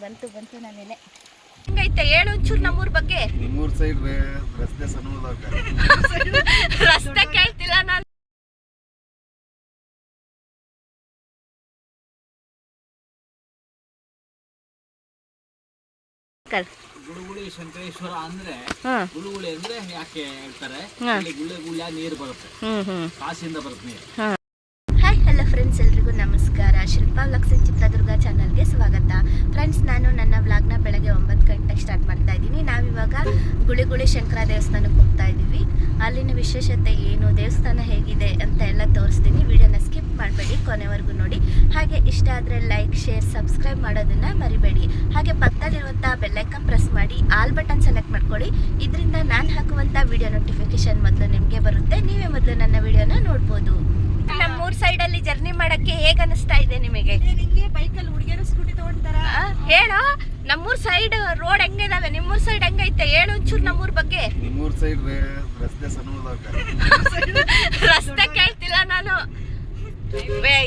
ಬಂತು ಬಂತು ನಾನೇನೆ ಹೆಂಗೈತೆ? ಹೇಳು ಒಂಚೂರು ನಮ್ಮೂರ್ ಬಗ್ಗೆ. ನಿಮ್ಮೂರ್ ಸೈಡ್ ರಸ್ತೆ ರಸ್ತೆ ಕೇಳ್ತಿಲ್ಲ ನಾನು. ಗುಳುಗುಳಿ ಶಂಕರೇಶ್ವರ ಅಂದ್ರೆ ಗುಳುಗುಳಿ ಅಂದ್ರೆ ಯಾಕೆ ಹೇಳ್ತಾರೆ? ಗುಳ್ಳೆ ಗುಳ್ಳ ನೀರು ಬರುತ್ತೆ. ಹ್ಮ್ ಹ್ಮ್. ಕಾಸಿಂದ ಬರುತ್ತೆ ನೀರು. ಇನ್ ಚಿತ್ರದುರ್ಗ ಚಾನಲ್ಗೆ ಸ್ವಾಗತ. ಫ್ರೆಂಡ್ಸ್ ನಾನು ನನ್ನ ವ್ಲಾಗ್ನ ಬೆಳಗ್ಗೆ ಒಂಬತ್ತು ಗಂಟೆಗೆ ಸ್ಟಾರ್ಟ್ ಮಾಡ್ತಾ ಇದ್ದೀನಿ. ನಾವಿವಾಗ ಗುಳಿಗುಳಿ ಶಂಕರ ದೇವಸ್ಥಾನಕ್ಕೆ ಹೋಗ್ತಾ ಇದ್ದೀವಿ. ಅಲ್ಲಿನ ವಿಶೇಷತೆ ಏನು, ದೇವಸ್ಥಾನ ಹೇಗಿದೆ ಅಂತ ಎಲ್ಲ ತೋರಿಸ್ತೀನಿ. ವಿಡಿಯೋನ ಸ್ಕಿಪ್ ಮಾಡಬೇಡಿ, ಕೊನೆವರೆಗೂ ನೋಡಿ. ಹಾಗೆ ಇಷ್ಟ ಆದರೆ ಲೈಕ್ ಶೇರ್ ಸಬ್ಸ್ಕ್ರೈಬ್ ಮಾಡೋದನ್ನ ಮರಿಬೇಡಿ. ಹಾಗೆ ಪಕ್ಕದಲ್ಲಿರುವಂಥ ಬೆಲ್ಲೈಕನ್ ಪ್ರೆಸ್ ಮಾಡಿ ಆಲ್ ಬಟನ್ ಸೆಲೆಕ್ಟ್ ಮಾಡ್ಕೊಳ್ಳಿ. ಇದರಿಂದ ನಾನು ಹಾಕುವಂಥ ವಿಡಿಯೋ ನೋಟಿಫಿಕೇಶನ್ ಮೊದಲು ನಿಮಗೆ ಬರುತ್ತೆ. ನೀವೇ ಮೊದಲು ನನ್ನ ವಿಡಿಯೋನ ನೋಡ್ಬೋದು. ನಮ್ಮ ಸೈಡ್ ಅಲ್ಲಿ ಜರ್ನಿ ಮಾಡಕ್ಕೆ ಹೇಗ ಅನಿಸ್ತಾ ಇದೆ ನಿಮಗೆ? ಬೈಕಲ್ಲಿ ಹುಡುಗಿಯರು ಸ್ಕೂಟಿ ತಗೊಂಡ್ತಾರ? ಆ, ಹೇಳು. ನಮ್ಮೂರ್ ಸೈಡ್ ರೋಡ್ ಹೆಂಗಿದಾವೆ? ನಿಮ್ಮೂರ್ ಸೈಡ್ ಹೆಂಗೈತೆ? ಹೇಳು ಒಂಚೂರು ನಮ್ಮೂರ್ ಬಗ್ಗೆ. ನಿಮ್ಮೂರ್ ಸೈಡ್ ರಸ್ತೆ ರಸ್ತೆ ಕೇಳ್ತಿಲ್ಲ ನಾನು.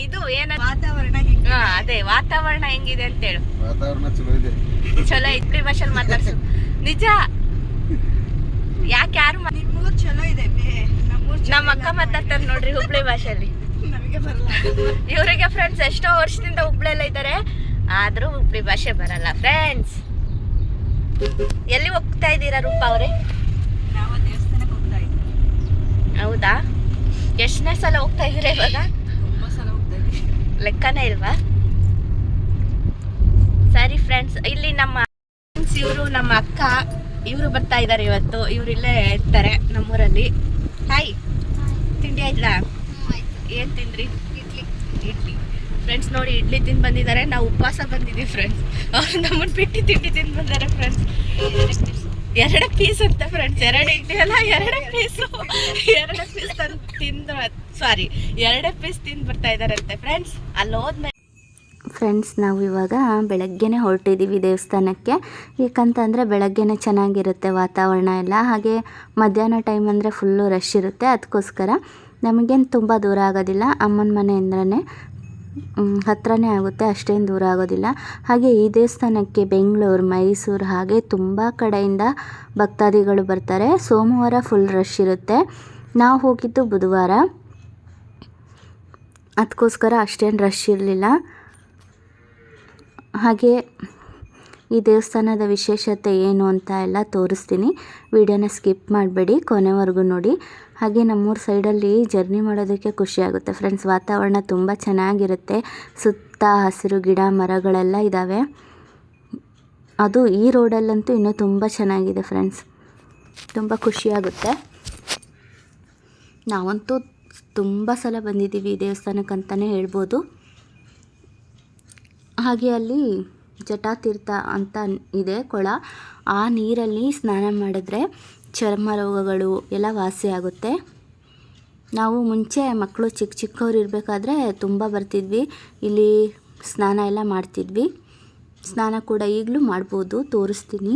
ಇದು ಏನ? ವಾತಾವರಣ ಅದೇ ವಾತಾವರಣ ಹೆಂಗಿದೆ ಅಂತ ಹೇಳು ವಾತಾವರಣ ಚಲೋ ಇದೆ. ಚಲೋ ಇದ್ರಿ ಭಾಷೆಲ್ ಮಾತಾಡ್ಸು. ನಿಜ? ಯಾಕೆ ಯಾರು ನಿಮ್ಮೂರ್ ಚಲೋ ಇದೆ ನಮ್ಮ ಅಕ್ಕ. ಮಾತಾಡ್ತಾರೆ ನೋಡ್ರಿ ಹುಬ್ಳಿ ಭಾಷೆಯಲ್ಲಿ. ಇವರಿಗೆ ಫ್ರೆಂಡ್ಸ್ ಎಷ್ಟೋ ವರ್ಷದಿಂದ ಹುಬ್ಳೆಲ್ಲ ಇದ್ದಾರೆ ಆದ್ರೂ ಹುಬ್ಳಿ ಭಾಷೆ ಬರಲ್ಲ. ಫ್ರೆಂಡ್ಸ್ ಎಲ್ಲಿ ಹೋಗ್ತಾ ಇದ್ದೀರಾ ರೂಪ ಅವರೇ? ಹೌದಾ? ಎಷ್ಟನೇ ಸಲ ಹೋಗ್ತಾ ಇದ್ದೀರಾ ಇವಾಗ? ಲೆಕ್ಕನೇ ಇಲ್ವಾ? ಸರಿ ಫ್ರೆಂಡ್ಸ್ ಇಲ್ಲಿ ನಮ್ಮ ಇವರು ನಮ್ಮ ಅಕ್ಕ ಇವರು ಬರ್ತಾ ಇದ್ದಾರೆ ಇವತ್ತು. ಇವ್ರು ಇಲ್ಲೇ ಇರ್ತಾರೆ ನಮ್ಮೂರಲ್ಲಿ. ಹಾಯ್ ತಿಂಡಿ ಆಯ್ತಾ? ಏನ್ ತಿಂದ್ರಿ? ಇಡ್ಲಿ. ಇಡ್ಲಿ. ಫ್ರೆಂಡ್ಸ್ ನೋಡಿ ಇಡ್ಲಿ ತಿಂದು ಬಂದಿದ್ದಾರೆ ನಾವು ಉಪವಾಸ ಬಂದಿದ್ದೀವಿ ಫ್ರೆಂಡ್ಸ್ ಅವ್ರು ನಮ್ಮನ್ನ ಬಿಟ್ಟು ತಿಂಡಿ ತಿಂದು ಬಂದಾರೆ ಫ್ರೆಂಡ್ಸ್ ಎರಡು ಪೀಸ್ ಅಂತ ಫ್ರೆಂಡ್ಸ್ ಎರಡು ಇಡ್ಲಿ ಅಲ್ಲ, ಎರಡು ಪೀಸು ಎರಡು ಪೀಸ್ ತಂದು ತಿಂದು ಸಾರಿ ಎರಡೇ ಪೀಸ್ ತಿಂದು ಬರ್ತಾ ಇದ್ದಾರಂತೆ ಫ್ರೆಂಡ್ಸ್ ಅಲ್ಲಿ ಹೋದ್ಮೇಲೆ ಫ್ರೆಂಡ್ಸ್ ನಾವು ಇವಾಗ ಬೆಳಗ್ಗೆನೇ ಹೊರಟಿದ್ದೀವಿ ದೇವಸ್ಥಾನಕ್ಕೆ. ಏಕಂತಂದರೆ ಬೆಳಗ್ಗೆನೇ ಚೆನ್ನಾಗಿರುತ್ತೆ ವಾತಾವರಣ ಎಲ್ಲ. ಹಾಗೆ ಮಧ್ಯಾಹ್ನ ಟೈಮ್ ಅಂದರೆ ಫುಲ್ಲು ರಶ್ ಇರುತ್ತೆ. ಅದಕ್ಕೋಸ್ಕರ ನಮಗೇನು ತುಂಬ ದೂರ ಆಗೋದಿಲ್ಲ. ಅಮ್ಮನ ಮನೆ ಅಂದ್ರೇ ಹತ್ರನೇ ಆಗುತ್ತೆ, ಅಷ್ಟೇನು ದೂರ ಆಗೋದಿಲ್ಲ. ಹಾಗೆ ಈ ದೇವಸ್ಥಾನಕ್ಕೆ ಬೆಂಗಳೂರು, ಮೈಸೂರು ಹಾಗೆ ತುಂಬ ಕಡೆಯಿಂದ ಭಕ್ತಾದಿಗಳು ಬರ್ತಾರೆ. ಸೋಮವಾರ ಫುಲ್ ರಶ್ ಇರುತ್ತೆ. ನಾವು ಹೋಗಿದ್ದು ಬುಧವಾರ. ಅದಕ್ಕೋಸ್ಕರ ಅಷ್ಟೇನು ರಶ್ ಇರಲಿಲ್ಲ. ಹಾಗೆ ಈ ದೇವಸ್ಥಾನದ ವಿಶೇಷತೆ ಏನು ಅಂತ ಎಲ್ಲ ತೋರಿಸ್ತೀನಿ. ವಿಡಿಯೋನ ಸ್ಕಿಪ್ ಮಾಡಬೇಡಿ, ಕೊನೆವರೆಗೂ ನೋಡಿ. ಹಾಗೆ ನಮ್ಮೂರ ಸೈಡಲ್ಲಿ ಜರ್ನಿ ಮಾಡೋದಕ್ಕೆ ಖುಷಿಯಾಗುತ್ತೆ ಫ್ರೆಂಡ್ಸ್, ವಾತಾವರಣ ತುಂಬ ಚೆನ್ನಾಗಿರುತ್ತೆ. ಸುತ್ತ ಹಸಿರು ಗಿಡ, ಮರಗಳೆಲ್ಲ ಇದ್ದಾವೆ ಅದು ಈ ರೋಡಲ್ಲಂತೂ ಇನ್ನೂ ತುಂಬ ಚೆನ್ನಾಗಿದೆ ಫ್ರೆಂಡ್ಸ್. ತುಂಬ ಖುಷಿಯಾಗುತ್ತೆ ನಾವಂತೂ ತುಂಬ ಸಲ ಬಂದಿದ್ದೀವಿ ಈ ದೇವಸ್ಥಾನಕ್ಕಂತಲೇ ಹೇಳ್ಬೋದು. ಹಾಗೆ ಅಲ್ಲಿ ಜಟಾತೀರ್ಥ ಅಂತ ಇದೆ ಕೊಳ. ಆ ನೀರಲ್ಲಿ ಸ್ನಾನ ಮಾಡಿದ್ರೆ ಚರ್ಮ ರೋಗಗಳು ಎಲ್ಲ ವಾಸಿ ಆಗುತ್ತೆ. ನಾವು ಮುಂಚೆ ಮಕ್ಕಳು ಚಿಕ್ಕ ಚಿಕ್ಕವ್ರು ಇರಬೇಕಾದ್ರೆ ತುಂಬ ಬರ್ತಿದ್ವಿ. ಇಲ್ಲಿ ಸ್ನಾನ ಎಲ್ಲ ಮಾಡ್ತಿದ್ವಿ. ಸ್ನಾನ ಕೂಡ ಈಗಲೂ ಮಾಡ್ಬೋದು, ತೋರಿಸ್ತೀನಿ.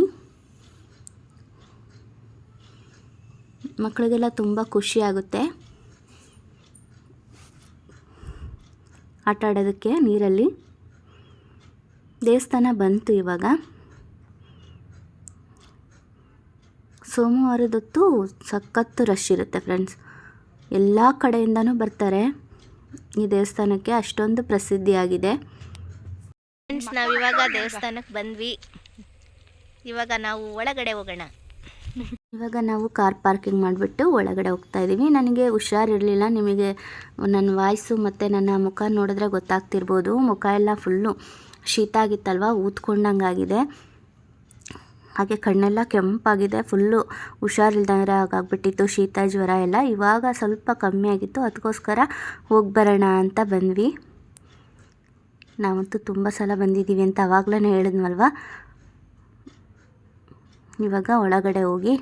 ಮಕ್ಕಳಿಗೆಲ್ಲ ತುಂಬ ಖುಷಿ ಆಗುತ್ತೆ. ಆಟ ಆಡೋದಕ್ಕೆ ನೀರಲ್ಲಿ. ದೇವಸ್ಥಾನ ಬಂತು ಇವಾಗ. ಸೋಮವಾರದೊತ್ತು ಸಖತ್ತು ರಶ್ ಇರುತ್ತೆ ಫ್ರೆಂಡ್ಸ್ ಎಲ್ಲ ಕಡೆಯಿಂದನೂ ಬರ್ತಾರೆ. ಈ ದೇವಸ್ಥಾನಕ್ಕೆ ಅಷ್ಟೊಂದು ಪ್ರಸಿದ್ಧಿಯಾಗಿದೆ ಫ್ರೆಂಡ್ಸ್ ನಾವು ಇವಾಗ ದೇವಸ್ಥಾನಕ್ಕೆ ಬಂದ್ವಿ. ಇವಾಗ ನಾವು ಒಳಗಡೆ ಹೋಗೋಣ. ಇವಾಗ ನಾವು ಕಾರ್ ಪಾರ್ಕಿಂಗ್ ಮಾಡಿಬಿಟ್ಟು ಒಳಗಡೆ ಹೋಗ್ತಾ ಇದ್ದೀವಿ ನನಗೆ ಹುಷಾರಿರಲಿಲ್ಲ ನಿಮಗೆ ನನ್ನ ವಾಯ್ಸು ಮತ್ತು ನನ್ನ ಮುಖ ನೋಡಿದ್ರೆ ಗೊತ್ತಾಗ್ತಿರ್ಬೋದು. ಮುಖ ಎಲ್ಲ ಫುಲ್ಲು ಶೀತ ಆಗಿತ್ತಲ್ವ? ಊದ್ಕೊಂಡಂಗಾಗಿದೆ. ಹಾಗೆ ಕಣ್ಣೆಲ್ಲ ಕೆಂಪಾಗಿದೆ, ಫುಲ್ಲು ಹುಷಾರಿಲ್ದಂಗೆ ಹಾಗಾಗ್ಬಿಟ್ಟಿತ್ತು ಶೀತ, ಜ್ವರ ಎಲ್ಲ ಇವಾಗ ಸ್ವಲ್ಪ ಕಮ್ಮಿ ಆಗಿತ್ತು. ಅದಕ್ಕೋಸ್ಕರ ಹೋಗಿ ಬರೋಣ ಅಂತ ಬಂದ್ವಿ. ನಾವಂತೂ ತುಂಬ ಸಲ ಬಂದಿದ್ದೀವಿ ಅಂತ ಆವಾಗಲೇ ಹೇಳಿದ್ವಲ್ವ ಇವಾಗ ಒಳಗಡೆ ಹೋಗಿ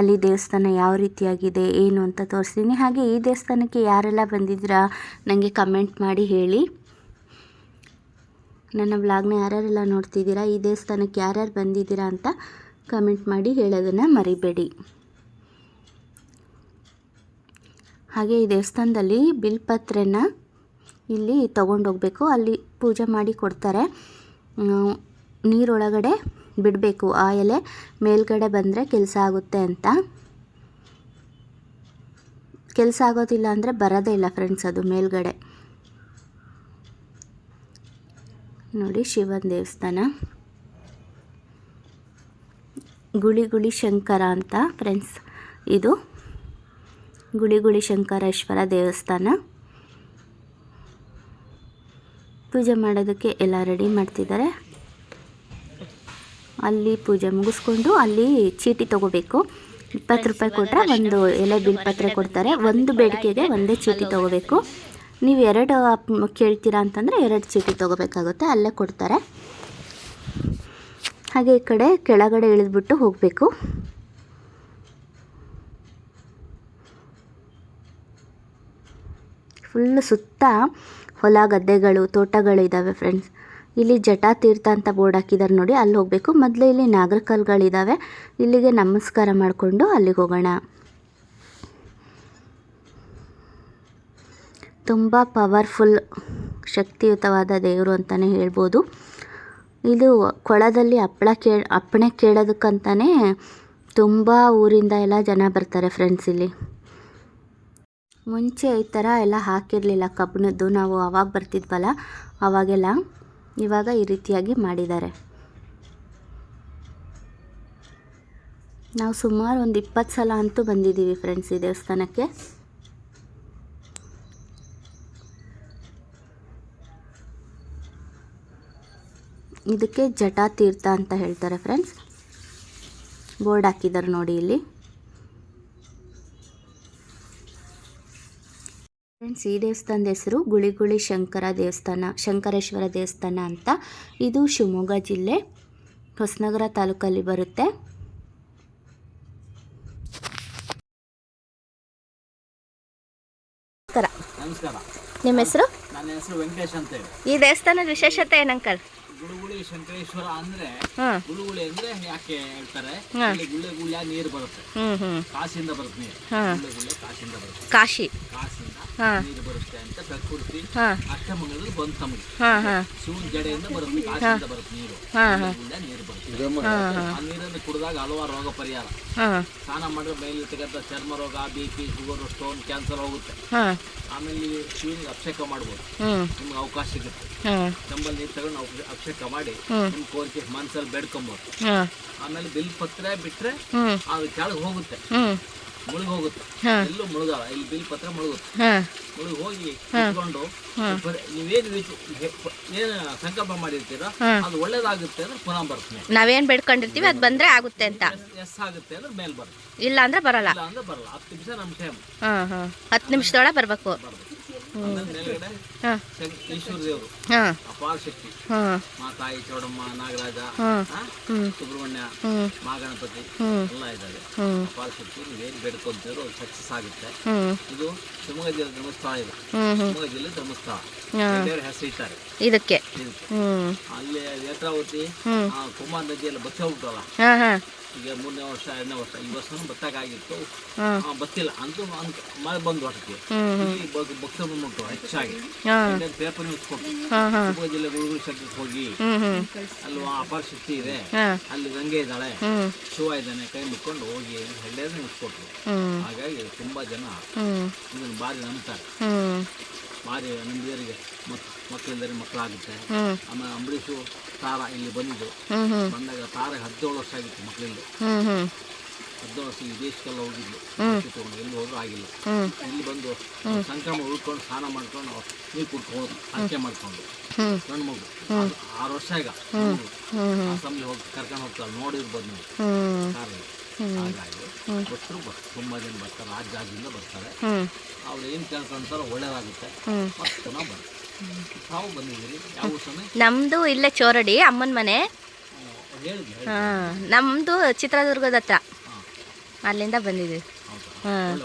ಅಲ್ಲಿ ದೇವಸ್ಥಾನ ಯಾವ ರೀತಿಯಾಗಿದೆ, ಏನು ಅಂತ ತೋರಿಸ್ತೀನಿ. ಹಾಗೆ ಈ ದೇವಸ್ಥಾನಕ್ಕೆ ಯಾರೆಲ್ಲ ಬಂದಿದ್ದೀರಾ, ನನಗೆ ಕಮೆಂಟ್ ಮಾಡಿ ಹೇಳಿ. ನನ್ನ ವ್ಲಾಗ್ನ ಯಾರ್ಯಾರೆಲ್ಲ ನೋಡ್ತಿದ್ದೀರಾ, ಈ ದೇವಸ್ಥಾನಕ್ಕೆ ಯಾರ್ಯಾರು ಬಂದಿದ್ದೀರಾ ಅಂತ ಕಮೆಂಟ್ ಮಾಡಿ ಹೇಳೋದನ್ನು ಮರಿಬೇಡಿ. ಹಾಗೆ ಈ ದೇವಸ್ಥಾನದಲ್ಲಿ ಬಿಲ್ಪತ್ರೆನ ಇಲ್ಲಿ ತೊಗೊಂಡೋಗ್ಬೇಕು. ಅಲ್ಲಿ ಪೂಜೆ ಮಾಡಿ ಕೊಡ್ತಾರೆ. ನೀರೊಳಗಡೆ ಬಿಡಬೇಕು. ಆ ಎಲೆ ಮೇಲ್ಗಡೆ ಬಂದರೆ ಕೆಲಸ ಆಗುತ್ತೆ ಅಂತ. ಕೆಲಸ ಆಗೋದಿಲ್ಲ ಅಂದರೆ ಬರೋದೇ ಇಲ್ಲ ಫ್ರೆಂಡ್ಸ್ ಅದು ಮೇಲ್ಗಡೆ. ನೋಡಿ ಶಿವನ ದೇವಸ್ಥಾನ. ಗುಳಿ ಗುಳಿ ಶಂಕರ ಅಂತ ಫ್ರೆಂಡ್ಸ್ ಇದು ಗುಳಿ ಗುಳಿ ಶಂಕರೇಶ್ವರ ದೇವಸ್ಥಾನ. ಪೂಜೆ ಮಾಡೋದಕ್ಕೆ ಎಲ್ಲ ರೆಡಿ ಮಾಡ್ತಿದ್ದಾರೆ ಅಲ್ಲಿ ಪೂಜೆ ಮುಗಿಸ್ಕೊಂಡು ಅಲ್ಲಿ ಚೀಟಿ ತಗೋಬೇಕು. ಇಪ್ಪತ್ತು ರೂಪಾಯಿ ಕೊಟ್ಟರೆ ಒಂದು ಎಲೆ ಬಿಲ್ಪತ್ರೆ ಕೊಡ್ತಾರೆ. ಒಂದು ಬೇಡಿಕೆಗೆ ಒಂದೇ ಚೀಟಿ ತಗೋಬೇಕು. ನೀವು ಎರಡು ಕೇಳ್ತೀರಾ ಅಂತಂದರೆ ಎರಡು ಚೀಟಿ ತಗೋಬೇಕಾಗುತ್ತೆ, ಅಲ್ಲೇ ಕೊಡ್ತಾರೆ. ಹಾಗೆ ಈ ಕಡೆ ಕೆಳಗಡೆ ಇಳಿದ್ಬಿಟ್ಟು ಹೋಗಬೇಕು. ಫುಲ್ ಸುತ್ತ ಹೊಲ, ಗದ್ದೆಗಳು, ತೋಟಗಳು ಇದ್ದಾವೆ ಫ್ರೆಂಡ್ಸ್. ಇಲ್ಲಿ ಜಟಾ ತೀರ್ಥ ಅಂತ ಬೋರ್ಡ್ ಹಾಕಿದ್ದಾರೆ ನೋಡಿ, ಅಲ್ಲಿ ಹೋಗಬೇಕು. ಮೊದಲು ಇಲ್ಲಿ ನಾಗರಕಲ್ಗಳಿದ್ದಾವೆ ಇಲ್ಲಿಗೆ ನಮಸ್ಕಾರ ಮಾಡಿಕೊಂಡು ಅಲ್ಲಿಗೆ ಹೋಗೋಣ. ತುಂಬ ಪವರ್ಫುಲ್, ಶಕ್ತಿಯುತವಾದ ದೇವರು ಅಂತಲೇ ಹೇಳ್ಬೋದು. ಇದು ಕೊಳದಲ್ಲಿ ಹಪ್ಪಳ ಕೇ ಅಪ್ಪಣೆ ಕೇಳೋದಕ್ಕಂತಲೇ ತುಂಬ ಊರಿಂದ ಎಲ್ಲ ಜನ ಬರ್ತಾರೆ ಫ್ರೆಂಡ್ಸ್ ಇಲ್ಲಿ. ಮುಂಚೆ ಈ ಥರ ಎಲ್ಲ ಹಾಕಿರಲಿಲ್ಲ, ಕಬ್ಬಿಣದ್ದು ನಾವು ಅವಾಗ ಬರ್ತಿದ್ವಲ್ಲ, ಅವಾಗೆಲ್ಲ ಇವಾಗ ಈ ರೀತಿಯಾಗಿ ಮಾಡಿದ್ದಾರೆ. ನಾವು ಸುಮಾರು ಒಂದು ಇಪ್ಪತ್ತು ಸಲ ಅಂತೂ ಬಂದಿದ್ದೀವಿ ಫ್ರೆಂಡ್ಸ್ ಈ ದೇವಸ್ಥಾನಕ್ಕೆ. ಇದಕ್ಕೆ ಜಟಾ ತೀರ್ಥ ಅಂತ ಹೇಳ್ತಾರೆ ಫ್ರೆಂಡ್ಸ್ ಬೋರ್ಡ್ ಹಾಕಿದ್ದಾರೆ ನೋಡಿ ಇಲ್ಲಿ. ಫ್ರೆಂಡ್ಸ್ ಈ ದೇವಸ್ಥಾನದ ಹೆಸರು ಗುಳಿಗುಳಿ ಶಂಕರ ದೇವಸ್ಥಾನ ಶಂಕರೇಶ್ವರ ದೇವಸ್ಥಾನ ಅಂತ. ಇದು ಶಿವಮೊಗ್ಗ ಜಿಲ್ಲೆ ಹೊಸನಗರ ತಾಲೂಕಲ್ಲಿ ಬರುತ್ತೆ. ನಮಸ್ಕಾರ. ನಿಮ್ಮ ಹೆಸರು? ನನ್ನ ಹೆಸರು ವೆಂಕಟೇಶ್ ಅಂತ ಹೇಳಿ. ಈ ದೇವಸ್ಥಾನದ ವಿಶೇಷತೆ ಏನಂಕಲ್? ಗುಳುಗುಳಿ ಶಂಕರೇಶ್ವರ ಅಂದ್ರೆ ಗುಳುಗುಳಿ ಅಂದ್ರೆ ಯಾಕೆ ಹೇಳ್ತಾರೆ. ಇಲ್ಲಿ ಗುಳ್ಳೆ ಗುಳ್ಳ ನೀರು ಬರುತ್ತೆ. ಕಾಶಿಯಿಂದ ಕಾಸಿಂದ ಬರುತ್ತೆ ನೀರು. ಗುಳ್ಳೆ ಗುಳ್ಳೆ ಕಾಸಿಂದ ಬರುತ್ತೆ. ಕಾಶಿ. ಕಾಸಿಂದ ಹಾ. ನೀರು ಬರುತ್ತೆ ಅಂತ ಪ್ರಕೃತಿ ಅಷ್ಟಮಂಗಲದಲ್ಲಿ ಬಂತು ನಮಗೆ ಹಾಂ ಹಾಂ. ಶಿವನ ಜಡೆಯಿಂದ ಬರುತ್ತೆ ಕಾಸಿಂದ ಬರುತ್ತೆ ನೀರು. ಹಾಂ ಹಾಂ. ನೀರು ಬರುತ್ತೆ. ಆ ನೀರನ್ನು ಕುಡಿದಾಗ ಹಲವಾರು ರೋಗ ಪರಿಹಾರ. ಹಾಂ. ಸ್ನಾನ ಮಾಡಿದ್ರೆ ಮೇಲಿರ್ತಕ್ಕಂಥ ಚರ್ಮ ರೋಗ ಬಿಪಿ ಶುಗರ್ ಸ್ಟೋನ್ ಕ್ಯಾನ್ಸರ್ ಹೋಗುತ್ತೆ. ಹಾಂ. ಆಮೇಲೆ ನೀವು ಶಿವನಿಗೆ ಅಭಿಷೇಕ ಮಾಡ್ಬೋದು. ನಿಮ್ಗೆ ಅವಕಾಶ ಸಿಗುತ್ತೆ. ನಮ್ಮಲ್ಲಿ ಕಂಬಲ್ ನೀರು ತಗೊಂಡು ಅಭಿ- ಅಭಿಷೇಕ ಮಾಡಿ ನಿಮ್ ನಿಮ್ಮ ಕೋರಿಕೆ ಮನಸ್ಸಲ್ಲಿ ಬೇಡ್ಕೊಬೋದು. ಹಾಂ. ಆಮೇಲೆ ಬಿಲ್ ಪತ್ರ ಬಿಟ್ರೆ ಅದು ಕೆಳಗೆ ಹೋಗುತ್ತೆ. ಮುಳುಗಿ ಹೋಗುತ್ತೆ. ಎಲ್ಲೂ ಮುಳುಗಲ್ಲ ಇಲ್ಲಿ ಬಿಲ್ ಪತ್ರ ಮುಳುಗುತ್ತೆ. ಮುಳುಗಿ ಹೋಗಿ ಇಟ್ಕೊಂಡು ನೀವೇನು ಏನು ಸಂಕಲ್ಪ ಮಾಡಿರ್ತೀರೋ? ಅದು ಒಳ್ಳೇದಾಗುತ್ತೆ ಅಂದ್ರೆ ಪುನಃ ಬರುತ್ತೆ. ನಾವೇನ್ ಬೇಡ್ಕೊಂಡಿರ್ತೀವಿ ಅದು ಬಂದ್ರೆ ಆಗುತ್ತೆ ಅಂತ. ಎಸ್ ಆಗುತ್ತೆ ಅಂದ್ರೆ ಮೇಲೆ ಬರುತ್ತೆ. ಇಲ್ಲ ಅಂದ್ರೆ ಬರಲ್ಲ. ಅಂದ್ರೆ ಬರಲ್ಲ. ಹತ್ತು ನಿಮಿಷ ನಮ್ಮ ಟೈಮ್. ಹಾಂ ಹಾಂ. ಹತ್ತು ನಿಮಿಷದೊಳಗೆ ಬರಬೇಕು. ಅಪಾರ ಶಕ್ತಿ. ಮಾ ತಾಯಿ ಚೌಡಮ್ಮ ನಾಗರಾಜ. ಸುಬ್ರಹ್ಮಣ್ಯ ಮಹಾಗಣಪತಿ ಎಲ್ಲ ಇದ್ದಾರೆ. ಹ್ಞೂ ಅಪಾರ ಶಕ್ತಿ ನೀವೇನು ಬೇಡ್ಕೊಂತೀರೋ ಸಕ್ಸಸ್ ಆಗುತ್ತೆ. ಇದು ಶಿವಮೊಗ್ಗ ಜಿಲ್ಲೆ ಧರ್ಮಸ್ಥಳ ಇದು. ಶಿವಮೊಗ್ಗ ಜಿಲ್ಲೆ ಧರ್ಮಸ್ಥಳ. ದೇವರ ಹೆಸರು ಇಟ್ಟಾರೆ. ಇದಕ್ಕೆ. ಅಲ್ಲಿ ನೇತ್ರಾವತಿ ಕುಮಾರ್ ನದಿಯೆಲ್ಲ ಬತ್ತೆ ಹೋಗ್ತಲ್ಲ ಈಗ ಮೂರನೇ ವರ್ಷ ಎರಡನೇ ವರ್ಷ ಈ ವರ್ಷನೂ ಬತ್ತಕ್ಕಾಗಿತ್ತು ಬತ್ತಿಲ್ಲ. ಅಂತೂ ಬಂದ್ ಮಳೆ ಬಂದು ಬ- ಭಕ್ತ ಬಂದ್ಬಿಟ್ಟು ಹೆಚ್ಚಾಗಿ. ಪೇಪರ್ ನ್ಯೂಸ್ ಕೊಟ್ಟು ಜಿಲ್ಲೆ ಗುರುಗುರು ಶಕ್ತಿಗೆ ಹೋಗಿ ಅಲ್ಲಿ ಅಪಾರ ಶಕ್ತಿ ಇದೆ. ಅಲ್ಲಿ ಗಂಗೆ ಇದ್ದಾಳೆ. ಶಿವ ಇದ್ದಾನೆ ಕೈ ಮುಟ್ಕೊಂಡು ಹೋಗಿ ಹಳ್ಳಿಯದು ಹ್ಞೂ ಹಾಗಾಗಿ ತುಂಬಾ ಜನ ಇದನ್ನು ಭಾರಿ ನಂಬ್ತಾರೆ. ಭಾರಿ ನಂಬಿದವರಿಗೆ ಮಕ್ ಮಕ್ಕಳಿಂದರೆ ಮಕ್ಕಳಾಗುತ್ತೆ. ಆಮೇಲೆ ಅಂಬರೀಷು ತಾರ ಇಲ್ಲಿ ಬಂದಿದ್ದು. ಬಂದಾಗ ತಾರ ಹದಿನೇಳು ವರ್ಷ ಆಗಿತ್ತು ಮಕ್ಕಳಿಂದ. ಹದಿನೇಳು ವರ್ಷ ಈ ದೇಶಕ್ಕೆಲ್ಲ ಹೋಗಿದ್ಲು. ತಗೊಂಡು ಎಲ್ಲಿ ಹೋದ್ರೂ ಆಗಿಲ್ಲ. ಇಲ್ಲಿ ಬಂದು ಸಂಕ್ರಮ ಉಳ್ಕೊಂಡು ಸ್ನಾನ ಮಾಡ್ಕೊಂಡು ನೀರು ಕುಡ್ಕೊಂಡು ಅಂಕೆ ಮಾಡ್ಕೊಂಡು. ನನ್ನ ಗಂಡು ಮಗು. ಆರು- ವರ್ಷ ಈಗ. ಅಸೆಂಬ್ಲಿ ಹೋಗಿ ಕರ್ಕೊಂಡು ಹೋಗ್ತಾರೆ. ನೋಡಿರ್ಬೋದು ನೀವು. ಕಾರಲ್ಲಿ ಹಾಗಾಗಿ ಬರ್ ತುಂಬ ಜನ ಬರ್ತಾರೆ. ರಾಜ್ಯ ರಾಜ್ಯದಿಂದ ಬರ್ತಾರೆ. ಅವ್ರು ಏನು ಕೆಲಸ ಅಂತಾರೋ ಒಳ್ಳೇದಾಗುತ್ತೆ. ಮತ್ತೆ ಪುನಃ ಬರ್ತಾರೆ. ತಾವು ಬಂದಿದ್ದೀರಿ. ಯಾವ ಸಮಯ ನಮ್ಮದು ಇಲ್ಲೇ ಚೋರಡಿ ಅಮ್ಮನ ಮನೆ. ಹಾ ಹಾಂ. ನಮ್ಮದು ಚಿತ್ರದುರ್ಗದ ಹತ್ರ. ಅಲ್ಲಿಂದ ಬಂದಿದೆ ಹೌದಾ? ಹಾಂ.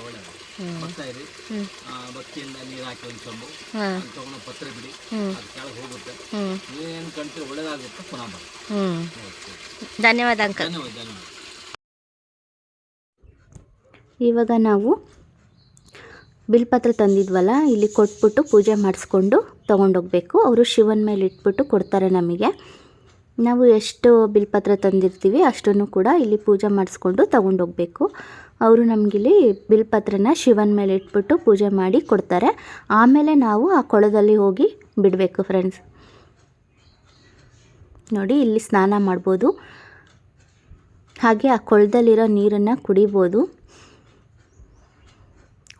ಬರ್ತಾ ಇರಿ. ಹ್ಞೂ ಆ, ಭಕ್ತಿಯಿಂದ ನೀರು ಹಾಕಿ ಒಂದು ಚಂಬು. ಹಾಂ. ಪತ್ರ ಬಿಡಿ. ಹ್ಞೂ ಅದು ಕೆಳಗೆ ಹೋಗುತ್ತೆ. ಹ್ಞೂ ನೀವೇನು ಕಂಡ್ರೆ ಒಳ್ಳೇದಾಗುತ್ತೆ ಪುನಃ ಬರುತ್ತೆ ಹ್ಞೂ ಧನ್ಯವಾದ ಅಂಕಲ್. ಧನ್ಯವಾದ ಧನ್ಯವಾದ. ಇವಾಗ ನಾವು ಬಿಲ್ಪತ್ರ ತಂದಿದ್ವಲ್ಲ ಇಲ್ಲಿ ಕೊಟ್ಬಿಟ್ಟು ಪೂಜೆ ಮಾಡಿಸ್ಕೊಂಡು ತೊಗೊಂಡೋಗ್ಬೇಕು. ಅವರು ಶಿವನ ಮೇಲೆ ಇಟ್ಬಿಟ್ಟು ಕೊಡ್ತಾರೆ ನಮಗೆ. ನಾವು ಎಷ್ಟು ಬಿಲ್ಪತ್ರ ತಂದಿರ್ತೀವಿ, ಅಷ್ಟನ್ನು ಕೂಡ ಇಲ್ಲಿ ಪೂಜೆ ಮಾಡಿಸ್ಕೊಂಡು ತಗೊಂಡೋಗ್ಬೇಕು ಅವರು ನಮಗಿಲ್ಲಿ ಬಿಲ್ಪತ್ರನ ಶಿವನ ಮೇಲೆ ಇಟ್ಬಿಟ್ಟು ಪೂಜೆ ಮಾಡಿ ಕೊಡ್ತಾರೆ. ಆಮೇಲೆ ನಾವು ಆ ಕೊಳದಲ್ಲಿ ಹೋಗಿ ಬಿಡಬೇಕು ಫ್ರೆಂಡ್ಸ್ ನೋಡಿ, ಇಲ್ಲಿ ಸ್ನಾನ ಮಾಡ್ಬೋದು. ಹಾಗೆ ಆ ಕೊಳದಲ್ಲಿರೋ ನೀರನ್ನು ಕುಡಿಬೋದು.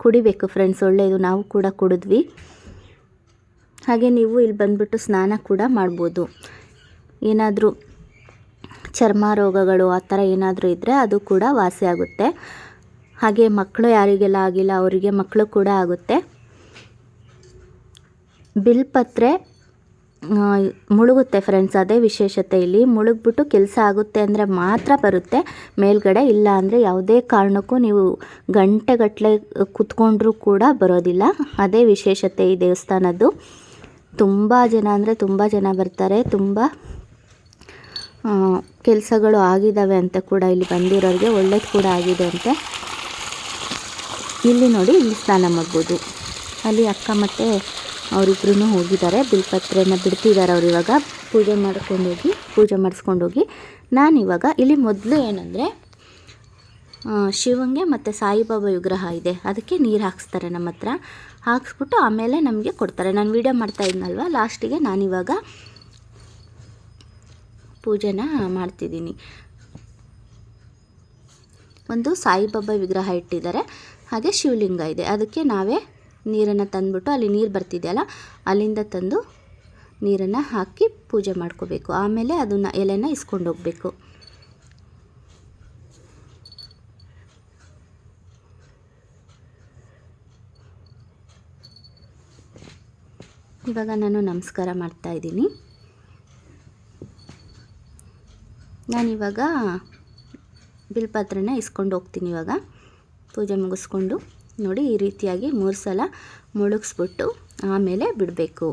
ಕುಡಿಬೇಕು ಫ್ರೆಂಡ್ಸ್ ಒಳ್ಳೆಯದು ನಾವು ಕೂಡ ಕುಡಿದ್ವಿ. ಹಾಗೆ ನೀವು ಇಲ್ಲಿ ಬಂದುಬಿಟ್ಟು ಸ್ನಾನ ಕೂಡ ಮಾಡ್ಬೋದು. ಏನಾದರೂ ಚರ್ಮ ರೋಗಗಳು ಆ ಥರ ಏನಾದರೂ ಇದ್ದರೆ ಅದು ಕೂಡ ವಾಸಿ ಆಗುತ್ತೆ. ಹಾಗೆ ಮಕ್ಕಳು ಯಾರಿಗೆಲ್ಲ ಆಗಿಲ್ಲ ಅವರಿಗೆ ಮಕ್ಕಳು ಕೂಡ ಆಗುತ್ತೆ. ಬಿಲ್ಪತ್ರೆ ಪತ್ರೆ ಮುಳುಗುತ್ತೆ ಫ್ರೆಂಡ್ಸ್ ಅದೇ ವಿಶೇಷತೆ ಇಲ್ಲಿ. ಮುಳುಗ್ಬಿಟ್ಟು ಕೆಲಸ ಆಗುತ್ತೆ ಅಂದರೆ ಮಾತ್ರ ಬರುತ್ತೆ, ಮೇಲ್ಗಡೆ ಇಲ್ಲ ಅಂದರೆ ಯಾವುದೇ ಕಾರಣಕ್ಕೂ ನೀವು ಗಂಟೆಗಟ್ಟಲೆ ಕೂತ್ಕೊಂಡ್ರೂ ಕೂಡ ಬರೋದಿಲ್ಲ. ಅದೇ ವಿಶೇಷತೆ ಈ ದೇವಸ್ಥಾನದ್ದು. ತುಂಬ ಜನ ಅಂದರೆ ತುಂಬ ಜನ ಬರ್ತಾರೆ, ತುಂಬ ಕೆಲಸಗಳು ಆಗಿದ್ದಾವೆ ಅಂತ ಕೂಡ ಇಲ್ಲಿ ಬಂದಿರೋರಿಗೆ ಒಳ್ಳೇದು ಕೂಡ ಆಗಿದೆ ಅಂತೆ. ಇಲ್ಲಿ ನೋಡಿ, ಇಲ್ಲಿ ಸ್ನಾನ ಮಾಡ್ಬೋದು. ಅಲ್ಲಿ ಅಕ್ಕ ಮತ್ತು ಅವರಿಬ್ರು ಹೋಗಿದ್ದಾರೆ. ಬಿಲ್ಪತ್ರೆನ ಬಿಡ್ತಿದ್ದಾರೆ ಅವ್ರು ಇವಾಗ. ಪೂಜೆ ಮಾಡ್ಕೊಂಡೋಗಿ ಪೂಜೆ ಮಾಡಿಸ್ಕೊಂಡೋಗಿ ನಾನಿವಾಗ ಇಲ್ಲಿ ಮೊದಲು ಏನಂದರೆ ಶಿವಂಗೆ ಮತ್ತು ಸಾಯಿಬಾಬಾ ವಿಗ್ರಹ ಇದೆ. ಅದಕ್ಕೆ ನೀರು ಹಾಕ್ಸ್ತಾರೆ ನಮ್ಮ ಹತ್ರ. ಹಾಕ್ಸ್ಬಿಟ್ಟು ಆಮೇಲೆ ನಮಗೆ ಕೊಡ್ತಾರೆ. ನಾನು ವೀಡಿಯೋ ಮಾಡ್ತಾ ಇದ್ನಲ್ವ? ಲಾಸ್ಟಿಗೆ ನಾನಿವಾಗ ಪೂಜೆನ ಮಾಡ್ತಿದ್ದೀನಿ. ಒಂದು ಸಾಯಿಬಾಬಾ ವಿಗ್ರಹ ಇಟ್ಟಿದ್ದಾರೆ. ಹಾಗೆ ಶಿವಲಿಂಗ ಇದೆ. ಅದಕ್ಕೆ ನಾವೇ ನೀರನ್ನು ತಂದ್ಬಿಟ್ಟು ಅಲ್ಲಿ ನೀರು ಬರ್ತಿದೆಯಲ್ಲ ಅಲ್ಲಿಂದ ತಂದು ನೀರನ್ನು ಹಾಕಿ ಪೂಜೆ ಮಾಡ್ಕೋಬೇಕು. ಆಮೇಲೆ ಅದನ್ನು ಎಲೆನ ಇಸ್ಕೊಂಡು ಹೋಗಬೇಕು. ಇವಾಗ ನಾನು ನಮಸ್ಕಾರ ಮಾಡ್ತಾ ಇದ್ದೀನಿ. ನಾನಿವಾಗ ಬಿಲ್ಪತ್ರನ ಇಸ್ಕೊಂಡು ಹೋಗ್ತೀನಿ ಇವಾಗ. ಪೂಜೆ ಮುಗಿಸ್ಕೊಂಡು ನೋಡಿ ಈ ರೀತಿಯಾಗಿ ಮೂರು ಸಲ ಮುಳುಗಿಸ್ಬಿಟ್ಟು ಆಮೇಲೆ ಬಿಡಬೇಕು.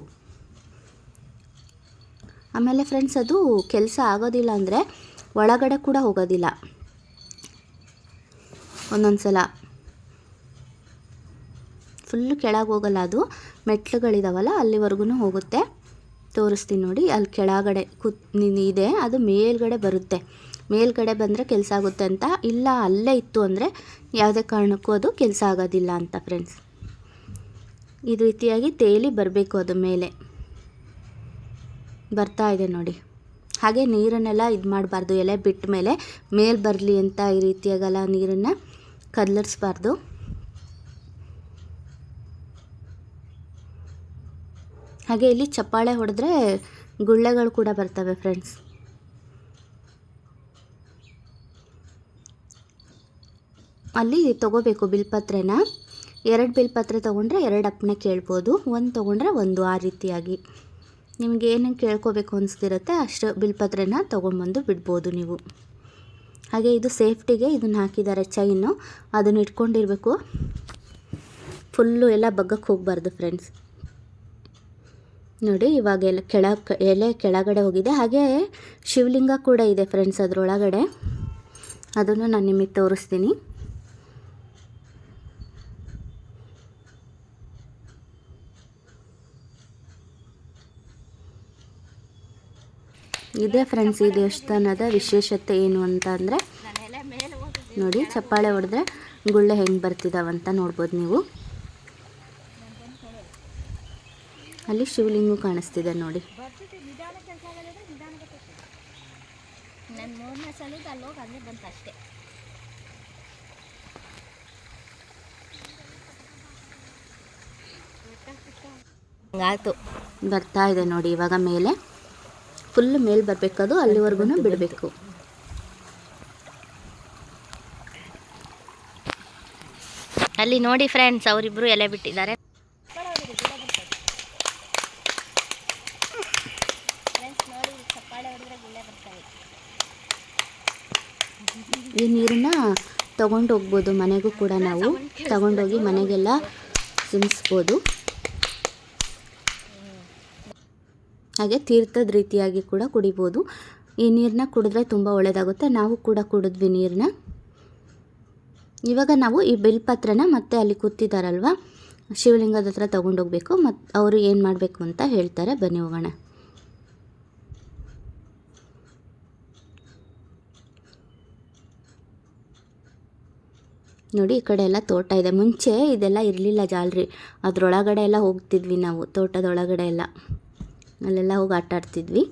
ಆಮೇಲೆ ಫ್ರೆಂಡ್ಸ್ ಅದು ಕೆಲಸ ಆಗೋದಿಲ್ಲ ಅಂದರೆ ಒಳಗಡೆ ಕೂಡ ಹೋಗೋದಿಲ್ಲ. ಒಂದೊಂದು ಸಲ. ಫುಲ್ ಕೆಳಗೆ ಹೋಗಲ್ಲ ಅದು. ಮೆಟ್ಲುಗಳಿದಾವಲ್ಲ ಅಲ್ಲಿವರೆಗೂ ಹೋಗುತ್ತೆ. ತೋರಿಸ್ತೀನಿ ನೋಡಿ. ಅಲ್ಲಿ ಕೆಳಗಡೆ ಕುತ್ ಇದೆ, ಅದು ಮೇಲ್ಗಡೆ ಬರುತ್ತೆ. ಮೇಲ್ಗಡೆ ಬಂದರೆ ಕೆಲಸ ಆಗುತ್ತೆ ಅಂತ. ಇಲ್ಲ, ಅಲ್ಲೇ ಇತ್ತು ಅಂದರೆ ಯಾವುದೇ ಕಾರಣಕ್ಕೂ ಅದು ಕೆಲಸ ಆಗೋದಿಲ್ಲ ಅಂತ ಫ್ರೆಂಡ್ಸ್ ಇದು ರೀತಿಯಾಗಿ ತೇಲಿ ಬರಬೇಕು ಅದು ಮೇಲೆ. ಬರ್ತಾ ಇದೆ ನೋಡಿ. ಹಾಗೆ ನೀರನ್ನೆಲ್ಲ ಇದು ಮಾಡಬಾರ್ದು. ಎಲೆ ಬಿಟ್ಟ ಮೇಲೆ ಮೇಲೆ ಬರಲಿ ಅಂತ ಈ ರೀತಿಯಾಗೆಲ್ಲ ನೀರನ್ನು ಕದಲಿಸ್ಬಾರ್ದು ಹಾಗೆ ಇಲ್ಲಿ ಚಪ್ಪಾಳೆ ಹೊಡೆದ್ರೆ ಗುಳ್ಳೆಗಳು ಕೂಡ ಬರ್ತವೆ ಫ್ರೆಂಡ್ಸ್ ಅಲ್ಲಿ ತಗೋಬೇಕು ಬಿಲ್ಪತ್ರೆನ ಎರಡು ಬಿಲ್ಪತ್ರೆ ತೊಗೊಂಡ್ರೆ ಎರಡು ಅಪ್ಪಣೆ ಕೇಳ್ಬೋದು. ಒಂದು ತೊಗೊಂಡ್ರೆ ಒಂದು ಆ ರೀತಿಯಾಗಿ. ನಿಮ್ಗೆ ಏನೇನು ಕೇಳ್ಕೋಬೇಕು ಅನಿಸ್ತಿರುತ್ತೆ ಅಷ್ಟು ಬಿಲ್ಪತ್ರೆನ ತೊಗೊಂಡ್ಬಂದು ಬಿಡ್ಬೋದು ನೀವು. ಹಾಗೆ ಇದು ಸೇಫ್ಟಿಗೆ ಇದನ್ನು ಹಾಕಿದ್ದಾರೆ ಚೈನು ಅದನ್ನು ಇಟ್ಕೊಂಡಿರಬೇಕು. ಫುಲ್ಲು ಎಲ್ಲ ಬಗ್ಗಕ್ಕೆ ಹೋಗಬಾರ್ದು ಫ್ರೆಂಡ್ಸ್ ನೋಡಿ ಇವಾಗ ಎಲ್ಲ ಕೆಳ ಎಲೆ ಕೆಳಗಡೆ ಹೋಗಿದೆ. ಹಾಗೆ ಶಿವಲಿಂಗ ಕೂಡ ಇದೆ ಫ್ರೆಂಡ್ಸ್ ಅದರೊಳಗಡೆ. ಅದನ್ನು ನಾನು ನಿಮಗೆ ತೋರಿಸ್ತೀನಿ. ಇದೇ ಫ್ರೆಂಡ್ಸ್ ಈ ದೇವಸ್ಥಾನದ ವಿಶೇಷತೆ ಏನು ಅಂತ ಅಂದರೆ ನೋಡಿ ಚಪ್ಪಾಳೆ ಹೊಡೆದ್ರೆ ಗುಳ್ಳೆ ಹೆಂಗೆ ಬರ್ತಿದ್ದಾವಂತ ನೋಡ್ಬೋದು ನೀವು. ಅಲ್ಲಿ ಶಿವಲಿಂಗು ಕಾಣಿಸ್ತಿದೆ ನೋಡಿ. ನಾನು ಮೂರನೇ ಸಲದ ಅಲ್ಲಿ ಹೋಗಿ ಅಲ್ಲೇ ಬಂತು ಅಷ್ಟೇ. ಆಯಿತು ಬರ್ತಾ ಇದೆ ನೋಡಿ ಇವಾಗ ಮೇಲೆ. ಫುಲ್ ಮೇಲೆ ಬರಬೇಕದು ಅಲ್ಲಿವರೆಗೂ ಬಿಡಬೇಕು. ಅಲ್ಲಿ ನೋಡಿ ಫ್ರೆಂಡ್ಸ್ ಅವರಿಬ್ರು ಎಲೆ ಬಿಟ್ಟಿದ್ದಾರೆ. ಈ ನೀರನ್ನ ತಗೊಂಡು ಹೋಗ್ಬೋದು. ಮನೆಗೂ ಕೂಡ ನಾವು ತಗೊಂಡೋಗಿ ಮನೆಗೆಲ್ಲ ಸಿಂಪಿಸ್ಬೋದು ಹಾಗೆ ತೀರ್ಥದ ರೀತಿಯಾಗಿ ಕೂಡ ಕುಡಿಬೋದು. ಈ ನೀರನ್ನ ಕುಡಿದ್ರೆ ತುಂಬ ಒಳ್ಳೆಯದಾಗುತ್ತೆ ನಾವು ಕೂಡ ಕುಡಿದ್ವಿ ನೀರನ್ನ ಇವಾಗ ನಾವು ಈ ಬಿಲ್ಪತ್ರನ ಮತ್ತೆ ಅಲ್ಲಿ ಕೂತಿದ್ದಾರಲ್ವ ಶಿವಲಿಂಗದ ಹತ್ರ ತೊಗೊಂಡೋಗ್ಬೇಕು ಮತ್ತು ಅವರು ಏನು ಮಾಡಬೇಕು ಅಂತ ಹೇಳ್ತಾರೆ. ಬನ್ನಿ ಹೋಗೋಣ. ನೋಡಿ, ಈ ಕಡೆ ಎಲ್ಲ ತೋಟ ಇದೆ. ಮುಂಚೆ ಇದೆಲ್ಲ ಇರಲಿಲ್ಲ ಜಾಲ್ರಿ. ಅದರೊಳಗಡೆ ಎಲ್ಲ ಹೋಗ್ತಿದ್ವಿ ನಾವು, ತೋಟದೊಳಗಡೆ ಎಲ್ಲ. ಅಲ್ಲೆಲ್ಲ ಹೋಗಿ ಆಟ ಆಡ್ತಿದ್ವಿ.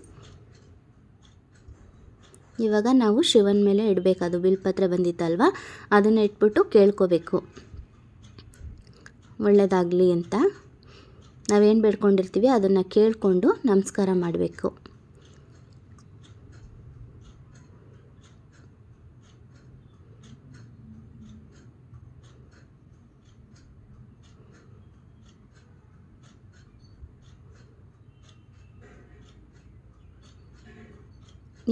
ಇವಾಗ ನಾವು ಶಿವನ ಮೇಲೆ ಇಡಬೇಕು. ಅದು ಬಿಲ್ಪತ್ರ ಬಂದಿತ್ತಲ್ವ? ಅದನ್ನು ಇಟ್ಬಿಟ್ಟು ಕೇಳ್ಕೋಬೇಕು. ಒಳ್ಳೆಯದಾಗಲಿ ಅಂತ. ನಾವೇನು ಬೇಡ್ಕೊಂಡಿರ್ತೀವಿ ಅದನ್ನು ಕೇಳಿಕೊಂಡು ನಮಸ್ಕಾರ ಮಾಡಬೇಕು.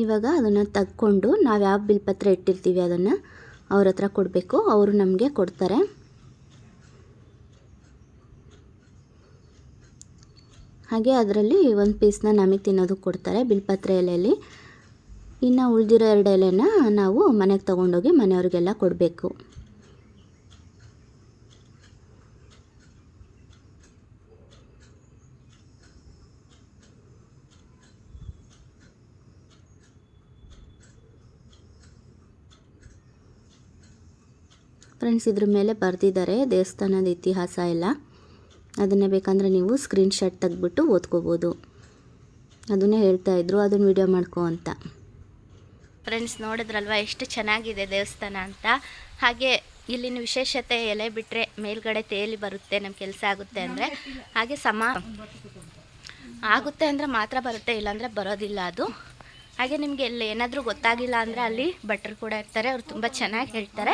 ಇವಾಗ ಅದನ್ನು ತಗೊಂಡು ನಾವು ಯಾವ ಬಿಲ್ಪತ್ರ ಇಟ್ಟಿರ್ತೀವಿ ಅದನ್ನು ಅವ್ರ ಹತ್ರ ಕೊಡಬೇಕು. ಅವರು ನಮಗೆ ಕೊಡ್ತಾರೆ. ಹಾಗೆ ಅದರಲ್ಲಿ ಒಂದು ಪೀಸ್ನ ನಮಗೆ ತಿನ್ನೋದಕ್ಕೆ ಕೊಡ್ತಾರೆ ಬಿಲ್ಪತ್ರೆ ಎಲೆಯಲ್ಲಿ ಇನ್ನು ಉಳಿದಿರೋ ಎರಡು ಎಲೆನ ನಾವು ಮನೆಗೆ ತೊಗೊಂಡೋಗಿ ಮನೆಯವ್ರಿಗೆಲ್ಲ ಕೊಡಬೇಕು. ಫ್ರೆಂಡ್ಸ್ ಇದ್ರ ಮೇಲೆ ಬರೆದಿದ್ದಾರೆ. ದೇವಸ್ಥಾನದ ಇತಿಹಾಸ ಎಲ್ಲ. ಅದನ್ನೇ ಬೇಕಂದರೆ ನೀವು ಸ್ಕ್ರೀನ್ಶಾಟ್ ತೆಗೆದ್ಬಿಟ್ಟು ಓದ್ಕೋಬೋದು. ಅದನ್ನೇ ಹೇಳ್ತಾ ಇದ್ರು. ಅದನ್ನು ವಿಡಿಯೋ ಮಾಡ್ಕೋ ಅಂತ. ಫ್ರೆಂಡ್ಸ್ ನೋಡಿದ್ರಲ್ವ? ಎಷ್ಟು ಚೆನ್ನಾಗಿದೆ ದೇವಸ್ಥಾನ ಅಂತ. ಹಾಗೆ ಇಲ್ಲಿನ ವಿಶೇಷತೆ ಎಲೆ ಬಿಟ್ಟರೆ ಮೇಲ್ಗಡೆ ತೇಲಿ ಬರುತ್ತೆ ನಮ್ಮ ಕೆಲಸ ಆಗುತ್ತೆ ಅಂದರೆ. ಹಾಗೆ ಸಮ ಆಗುತ್ತೆ ಅಂದರೆ ಮಾತ್ರ ಬರುತ್ತೆ, ಇಲ್ಲಾಂದರೆ ಬರೋದಿಲ್ಲ ಅದು. ಹಾಗೆ ನಿಮಗೆ ಇಲ್ಲಿ ಏನಾದರೂ ಗೊತ್ತಾಗಿಲ್ಲ ಅಂದರೆ ಅಲ್ಲಿ ಭಟ್ರು ಕೂಡ ಇರ್ತಾರೆ. ಅವ್ರು ತುಂಬ ಚೆನ್ನಾಗಿ ಹೇಳ್ತಾರೆ.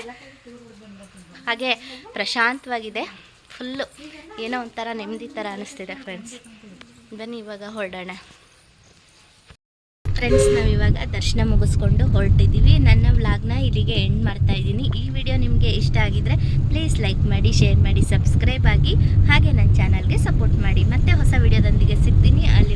ಹಾಗೆ ಪ್ರಶಾಂತವಾಗಿದೆ. ಫುಲ್ಲು ಏನೋ ಒಂಥರ ನೆಮ್ಮದಿ ಥರ ಅನ್ನಿಸ್ತಿದೆ ಫ್ರೆಂಡ್ಸ್ ಬನ್ನಿ ಇವಾಗ ಹೊರಡೋಣ. ಫ್ರೆಂಡ್ಸ್ ನಾವಿವಾಗ ದರ್ಶನ ಮುಗಿಸ್ಕೊಂಡು ಹೊರಟಿದ್ದೀವಿ ನನ್ನ ವ್ಲಾಗ್ನ ಇಲ್ಲಿಗೆ ಎಂಡ್ ಮಾಡ್ತಾ ಇದ್ದೀನಿ. ಈ ವಿಡಿಯೋ ನಿಮಗೆ ಇಷ್ಟ ಆಗಿದ್ರೆ ಪ್ಲೀಸ್ ಲೈಕ್ ಮಾಡಿ ಶೇರ್ ಮಾಡಿ ಸಬ್ಸ್ಕ್ರೈಬ್ ಆಗಿ. ಹಾಗೆ ನನ್ನ ಚಾನಲ್ಗೆ ಸಪೋರ್ಟ್ ಮಾಡಿ. ಮತ್ತೆ ಹೊಸ ವಿಡಿಯೋದೊಂದಿಗೆ ಸಿಗ್ತೀನಿ. ಅಲ್ಲಿ